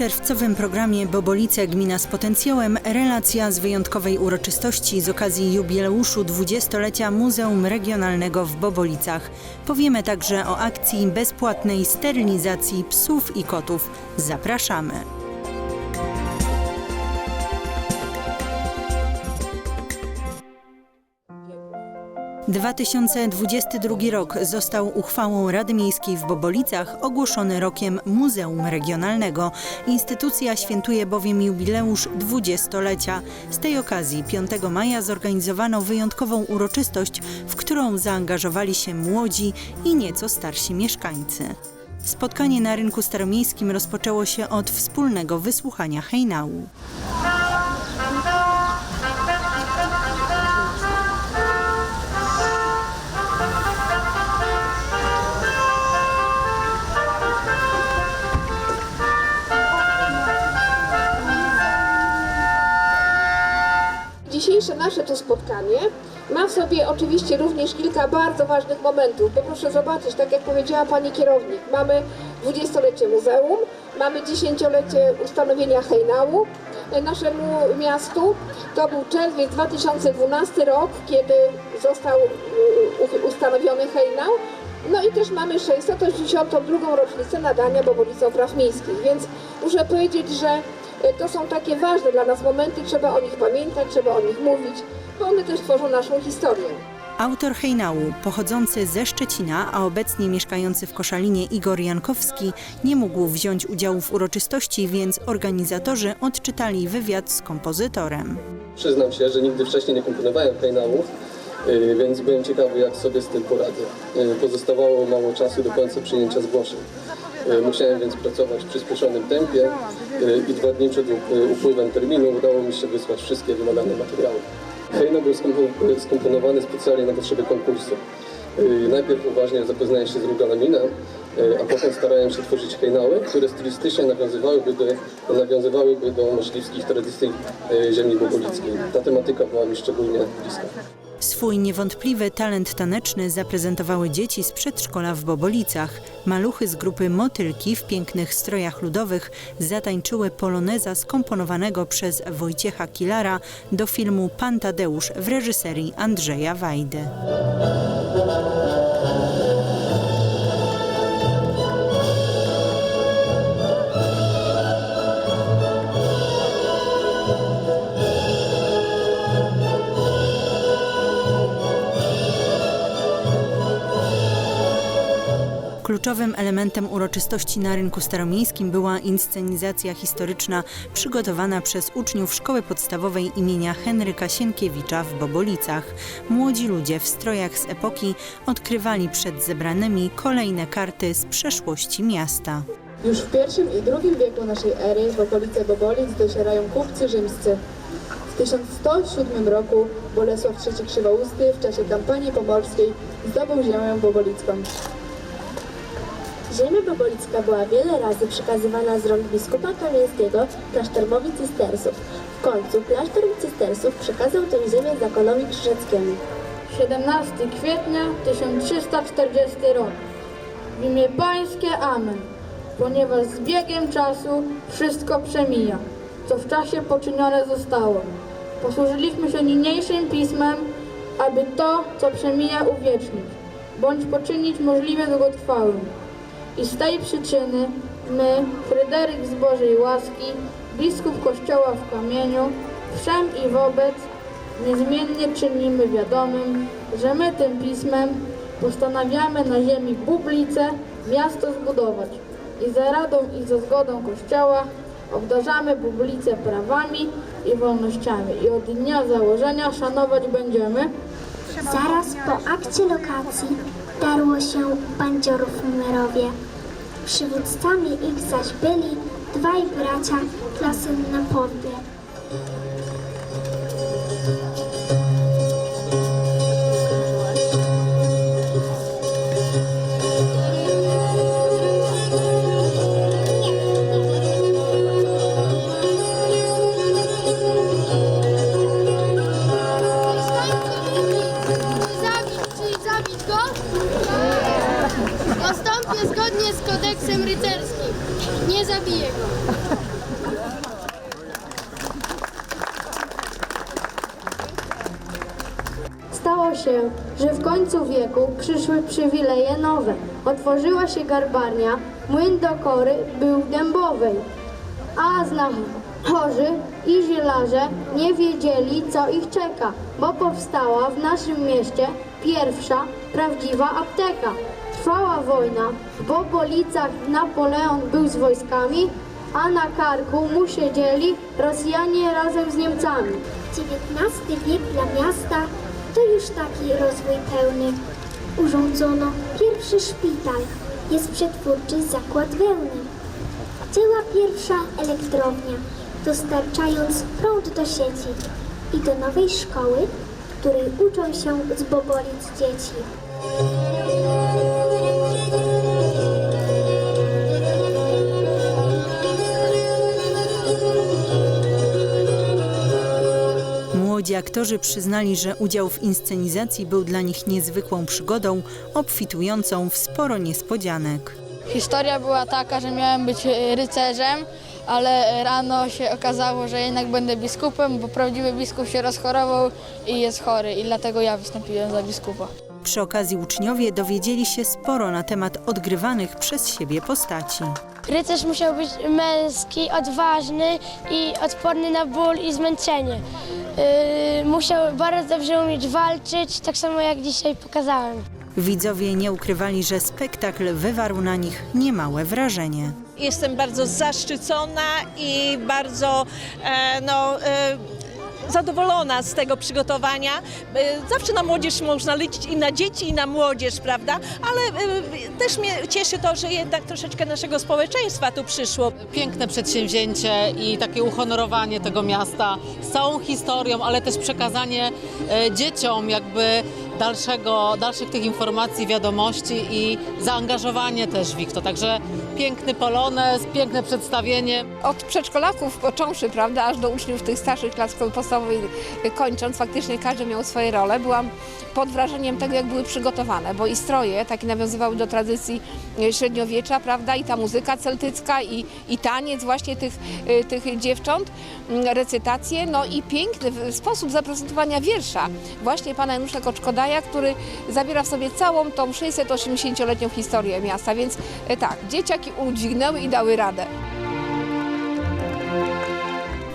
czerwcowym programie Bobolice Gmina z Potencjałem relacja z wyjątkowej uroczystości z okazji jubileuszu 20-lecia Muzeum Regionalnego w Bobolicach. Powiemy także o akcji bezpłatnej sterylizacji psów i kotów. Zapraszamy. – 2022 rok został uchwałą Rady Miejskiej w Bobolicach ogłoszony rokiem Muzeum Regionalnego. Instytucja świętuje bowiem jubileusz 20-lecia. Z tej okazji 5 maja zorganizowano wyjątkową uroczystość, w którą zaangażowali się młodzi i nieco starsi mieszkańcy. Spotkanie na rynku staromiejskim rozpoczęło się od wspólnego wysłuchania hejnału. Dzisiejsze nasze to spotkanie ma w sobie oczywiście również kilka bardzo ważnych momentów, bo proszę zobaczyć, tak jak powiedziała Pani kierownik, mamy 20-lecie muzeum, mamy 10-lecie ustanowienia hejnału naszemu miastu. To był czerwiec 2012 rok, kiedy został ustanowiony hejnał. No i też mamy 682 rocznicę nadania Bobolicom Praw Miejskich, więc muszę powiedzieć, że to są takie ważne dla nas momenty, trzeba o nich pamiętać, trzeba o nich mówić, bo one też tworzą naszą historię. Autor hejnału, pochodzący ze Szczecina, a obecnie mieszkający w Koszalinie Igor Jankowski, nie mógł wziąć udziału w uroczystości, więc organizatorzy odczytali wywiad z kompozytorem. Przyznam się, że nigdy wcześniej nie komponowałem hejnałów, y, więc byłem ciekawy, jak sobie z tym poradzę. Y, Pozostawało mało czasu do końca przyjęcia zgłoszeń. Y, Musiałem więc pracować w przyspieszonym tempie y, i dwa dni przed y, upływem terminu udało mi się wysłać wszystkie wymagane materiały. Hejnał był skompo- skomponowany specjalnie na potrzeby konkursu. Najpierw uważnie zapoznałem się z regulaminem, y, a potem starałem się tworzyć hejnały, które stylistycznie nawiązywałyby do, nawiązywałyby do myśliwskich tradycji ziemi bobolickiej. Ta tematyka była mi szczególnie bliska. Swój niewątpliwy talent taneczny zaprezentowały dzieci z przedszkola w Bobolicach. Maluchy z grupy Motylki w pięknych strojach ludowych zatańczyły poloneza skomponowanego przez Wojciecha Kilara do filmu Pan Tadeusz w reżyserii Andrzeja Wajdy. Kluczowym elementem uroczystości na rynku staromiejskim była inscenizacja historyczna przygotowana przez uczniów szkoły podstawowej imienia Henryka Sienkiewicza w Bobolicach. Młodzi ludzie w strojach z epoki odkrywali przed zebranymi kolejne karty z przeszłości miasta. Już w I i II wieku naszej ery w okolice Bobolic docierają kupcy rzymscy. W 1107 roku Bolesław III Krzywousty w czasie kampanii pomorskiej zdobył ziemię bobolicką. Ziemia bobolicka była wiele razy przekazywana z rąk biskupa kamieńskiego klasztormowi cystersów. W końcu klasztor cystersów przekazał tę ziemię zakonowi krzyżackiemu. 17 kwietnia 1340 rok. W imię Pańskie Amen. Ponieważ z biegiem czasu wszystko przemija, co w czasie poczynione zostało. Posłużyliśmy się niniejszym pismem, aby to, co przemija, uwiecznić, bądź poczynić możliwie długotrwałym. I z tej przyczyny my, Fryderyk z Bożej łaski, biskup Kościoła w kamieniu, wszem i wobec niezmiennie czynimy wiadomym, że my tym pismem postanawiamy na ziemi Bublice miasto zbudować i za radą i za zgodą Kościoła obdarzamy Bublice prawami i wolnościami. I od dnia założenia szanować będziemy. Zaraz po akcie lokacji darło się bandziorów numerowie. Przywódcami ich zaś byli dwaj bracia klasy na podwie. zabiję go. Stało się, że w końcu wieku przyszły przywileje nowe. Otworzyła się garbarnia, młyn do kory był dębowej, a znachorzy i zielarze nie wiedzieli, co ich czeka, bo powstała w naszym mieście pierwsza prawdziwa apteka. Trwała wojna, w Bobolicach Napoleon był z wojskami, a na karku mu siedzieli Rosjanie razem z Niemcami. XIX wiek dla miasta to już taki rozwój pełny. Urządzono pierwszy szpital, jest przetwórczy zakład wełny. Działa pierwsza elektrownia, dostarczając prąd do sieci i do nowej szkoły, w której uczą się z Bobolic dzieci. Aktorzy przyznali, że udział w inscenizacji był dla nich niezwykłą przygodą, obfitującą w sporo niespodzianek. Historia była taka, że miałem być e, rycerzem, ale rano się okazało, że jednak będę biskupem, bo prawdziwy biskup się rozchorował i jest chory i dlatego ja wystąpiłem za biskupa. Przy okazji uczniowie dowiedzieli się sporo na temat odgrywanych przez siebie postaci. Rycerz musiał być męski, odważny i odporny na ból i zmęczenie. Yy, musiał bardzo dobrze umieć walczyć, tak samo jak dzisiaj pokazałem. Widzowie nie ukrywali, że spektakl wywarł na nich niemałe wrażenie. Jestem bardzo zaszczycona i bardzo e, no, e, zadowolona z tego przygotowania. E, Zawsze na młodzież można liczyć i na dzieci, i na młodzież, prawda? Ale e, też mnie cieszy to, że jednak troszeczkę naszego społeczeństwa tu przyszło. piękne przedsięwzięcie i takie uhonorowanie tego miasta z całą historią, ale też przekazanie e, dzieciom jakby dalszego, dalszych tych informacji, wiadomości i zaangażowanie też w ich to. Także piękny polonez, piękne przedstawienie. od przedszkolaków począwszy, prawda, aż do uczniów tych starszych klas szkoły podstawowej kończąc, faktycznie każdy miał swoje role. Byłam pod wrażeniem tego, jak były przygotowane, bo i stroje takie nawiązywały do tradycji y, średniowiecza, prawda, i ta muzyka celtycka, i, i taniec właśnie tych, y, tych dziewcząt, mm, recytacje, no i piękny sposób zaprezentowania wiersza właśnie pana Janusza Koczkodaja, który zawiera w sobie całą tą 680-letnią historię miasta, więc y, tak, dzieciaki udźwignęły i dały radę.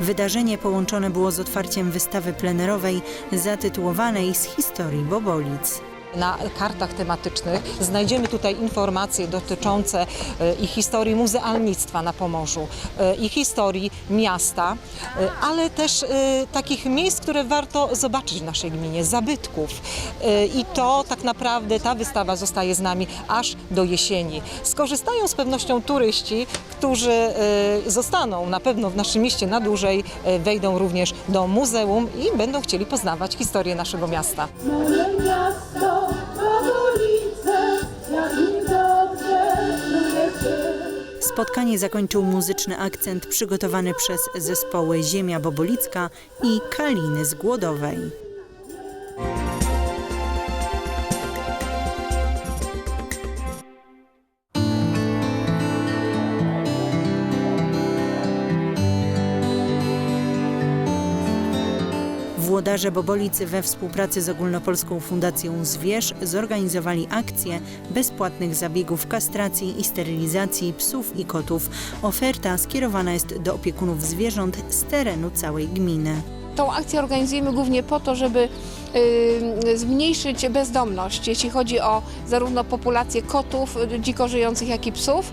Wydarzenie połączone było z otwarciem wystawy plenerowej zatytułowanej Z historii Bobolic. Na kartach tematycznych znajdziemy tutaj informacje dotyczące e, i historii muzealnictwa na Pomorzu, e, i historii miasta, e, ale też takich miejsc, które warto zobaczyć w naszej gminie, zabytków. I to tak naprawdę ta wystawa zostaje z nami aż do jesieni. Skorzystają z pewnością turyści, którzy zostaną na pewno w naszym mieście na dłużej, wejdą również do muzeum i będą chcieli poznawać historię naszego miasta. Spotkanie zakończył muzyczny akcent przygotowany przez zespoły Ziemia Bobolicka i Kaliny z Głodowej. Włodarze Bobolicy we współpracy z Ogólnopolską Fundacją Zwierz zorganizowali akcję bezpłatnych zabiegów kastracji i sterylizacji psów i kotów. Oferta skierowana jest do opiekunów zwierząt z terenu całej gminy. Tą akcję organizujemy głównie po to, żeby y, zmniejszyć bezdomność, jeśli chodzi o zarówno populację kotów dziko żyjących, jak i psów.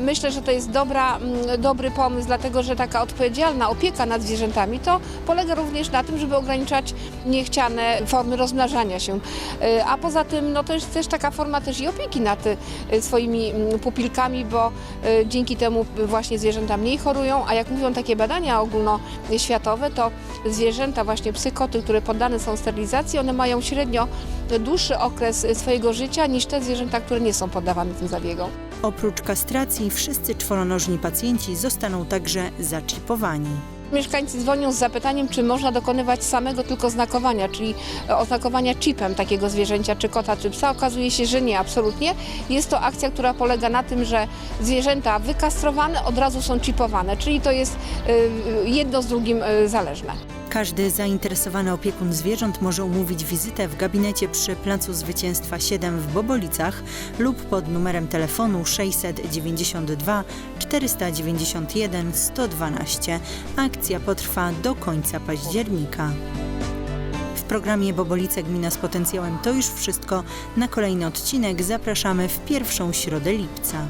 Myślę, że to jest dobra, dobry pomysł, dlatego że taka odpowiedzialna opieka nad zwierzętami to polega również na tym, żeby ograniczać niechciane formy rozmnażania się. Y, A poza tym no to jest też taka forma też i opieki nad y, swoimi pupilkami, bo y, dzięki temu właśnie zwierzęta mniej chorują, a jak mówią takie badania ogólnoświatowe, to zwierzęta, właśnie psy, koty, które poddane są sterylizacji, one mają średnio dłuższy okres swojego życia niż te zwierzęta, które nie są poddawane tym zabiegom. Oprócz kastracji wszyscy czworonożni pacjenci zostaną także zaczipowani. Mieszkańcy dzwonią z zapytaniem, czy można dokonywać samego tylko znakowania, czyli oznakowania chipem takiego zwierzęcia, czy kota, czy psa. Okazuje się, że nie, absolutnie. Jest to akcja, która polega na tym, że zwierzęta wykastrowane od razu są chipowane, czyli to jest y, jedno z drugim y, zależne. Każdy zainteresowany opiekun zwierząt może umówić wizytę w gabinecie przy Placu Zwycięstwa 7 w Bobolicach lub pod numerem telefonu 692 491 112. Akcja potrwa do końca października. W programie Bobolice Gmina z Potencjałem to już wszystko. Na kolejny odcinek zapraszamy w pierwszą środę lipca.